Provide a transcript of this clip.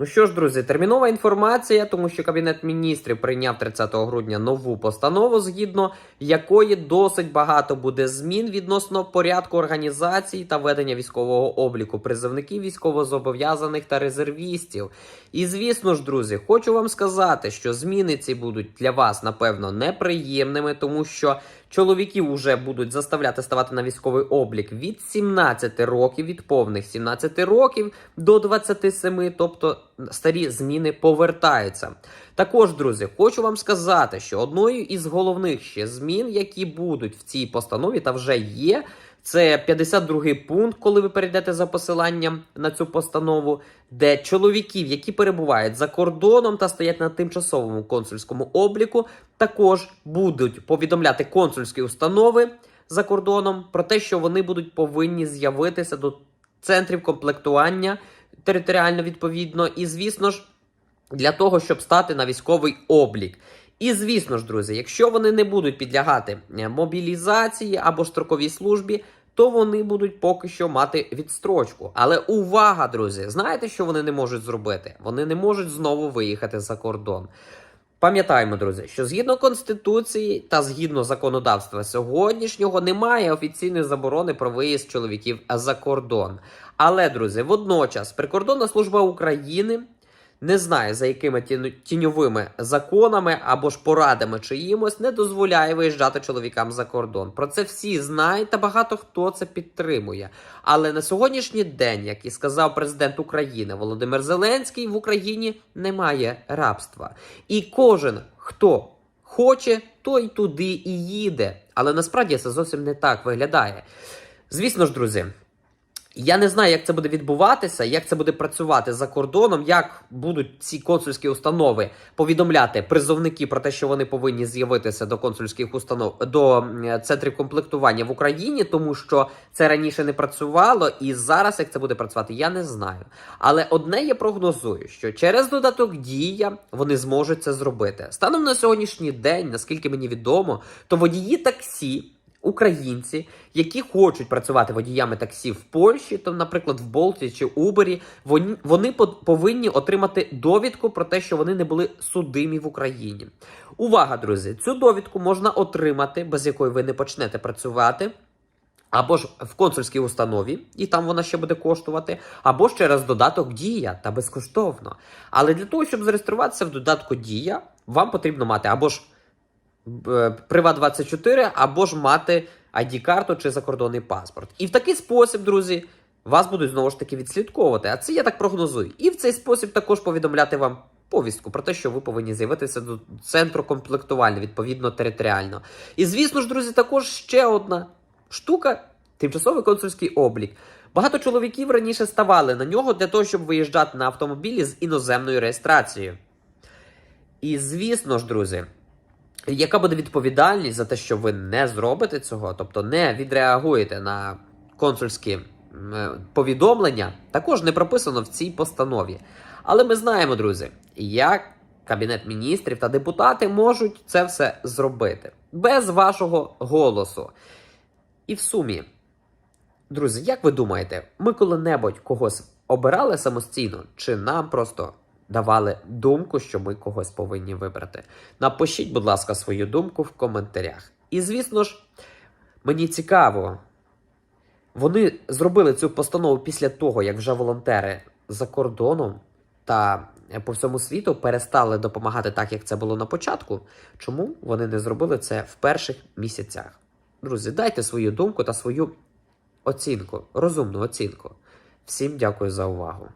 Ну що ж, друзі, термінова інформація, тому що Кабінет міністрів прийняв 30 грудня нову постанову, згідно якої досить багато буде змін відносно порядку організації та ведення військового обліку призовників військовозобов'язаних та резервістів. І звісно ж, друзі, хочу вам сказати, що зміни ці будуть для вас напевно неприємними, тому що чоловіків уже будуть заставляти ставати на військовий облік від 17 років, від повних 17 років до 27, тобто старі зміни повертаються. Також, друзі, хочу вам сказати, що одною із головних ще змін, які будуть в цій постанові, та вже є. Це 52 пункт, коли ви перейдете за посиланням на цю постанову, де чоловіків, які перебувають за кордоном та стоять на тимчасовому консульському обліку, також будуть повідомляти консульські установи за кордоном про те, що вони будуть повинні з'явитися до центрів комплектування територіально відповідно, і звісно ж, для того, щоб стати на військовий облік. І звісно ж, друзі, якщо вони не будуть підлягати е, мобілізації або строковій службі, то вони будуть поки що мати відстрочку. Але увага, друзі, знаєте, що вони не можуть зробити? Вони не можуть знову виїхати за кордон. Пам'ятаємо, друзі, що згідно конституції та згідно законодавства сьогоднішнього немає офіційної заборони про виїзд чоловіків за кордон. Але, друзі, водночас прикордонна служба України не знає за якими тіньовими законами або ж порадами чиїмось не дозволяє виїжджати чоловікам за кордон. Про це всі знають та багато хто це підтримує. Але на сьогоднішній день, як і сказав президент України Володимир Зеленський, в Україні немає рабства. І кожен, хто хоче, той туди і їде. Але насправді це зовсім не так виглядає. Звісно ж, друзі. Я не знаю, як це буде відбуватися, як це буде працювати за кордоном, як будуть ці консульські установи повідомляти призовники про те, що вони повинні з'явитися до консульських установ до центрів комплектування в Україні, тому що це раніше не працювало, і зараз як це буде працювати, я не знаю. Але одне я прогнозую, що через додаток дія вони зможуть це зробити. Станом на сьогоднішній день, наскільки мені відомо, то водії таксі. Українці, які хочуть працювати водіями таксі в Польщі, то, наприклад, в Болті чи Убері, вони, вони повинні отримати довідку про те, що вони не були судимі в Україні. Увага, друзі! Цю довідку можна отримати, без якої ви не почнете працювати. Або ж в консульській установі, і там вона ще буде коштувати, або ж через додаток Дія та безкоштовно. Але для того, щоб зареєструватися в додатку Дія, вам потрібно мати або ж Приват 24 або ж мати ID-карту чи закордонний паспорт. І в такий спосіб, друзі, вас будуть знову ж таки відслідковувати. А це я так прогнозую. І в цей спосіб також повідомляти вам повістку про те, що ви повинні з'явитися до центру комплектування, відповідно територіально. І звісно ж, друзі, також ще одна штука тимчасовий консульський облік. Багато чоловіків раніше ставали на нього для того, щоб виїжджати на автомобілі з іноземною реєстрацією. І звісно ж, друзі. Яка буде відповідальність за те, що ви не зробите цього, тобто не відреагуєте на консульські е, повідомлення, також не прописано в цій постанові. Але ми знаємо, друзі, як Кабінет міністрів та депутати можуть це все зробити без вашого голосу. І в сумі, друзі, як ви думаєте, ми коли-небудь когось обирали самостійно, чи нам просто давали думку, що ми когось повинні вибрати? Напишіть, будь ласка, свою думку в коментарях. І звісно ж, мені цікаво, вони зробили цю постанову після того, як вже волонтери за кордоном та по всьому світу перестали допомагати так, як це було на початку. Чому вони не зробили це в перших місяцях? Друзі, дайте свою думку та свою оцінку, розумну оцінку. Всім дякую за увагу.